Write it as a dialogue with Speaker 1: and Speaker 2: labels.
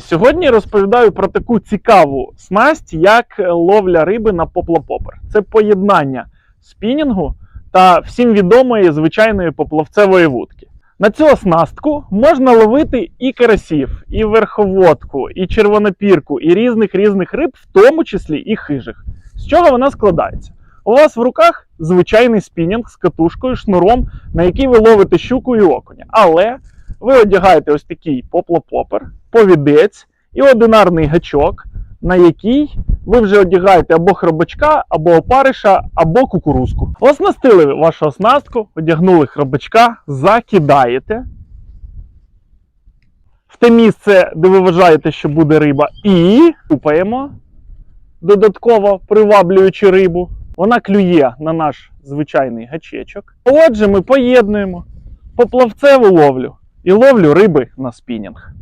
Speaker 1: Сьогодні розповідаю про таку цікаву снасть, як ловля риби на поплапопер. Це поєднання спінінгу та всім відомої звичайної поплавцевої вудки. На цю оснастку можна ловити і карасів, і верховодку, і червонопірку, і різних різних риб, в тому числі і хижих. З чого вона складається? У вас в руках звичайний спінінг з катушкою, шнуром, на який ви ловите щуку і окуня. Але ви одягаєте ось такий поплопопер, повідець і одинарний гачок, на який ви вже одягаєте або хробачка, або опариша, або кукурузку. Оснастили вашу оснастку, одягнули хробачка, закидаєте в те місце, де ви вважаєте, що буде риба, і купаємо, додатково приваблюючи рибу. Вона клює на наш звичайний гачечок. Отже, ми поєднуємо поплавцеву ловлю і ловлю риби на спінінг.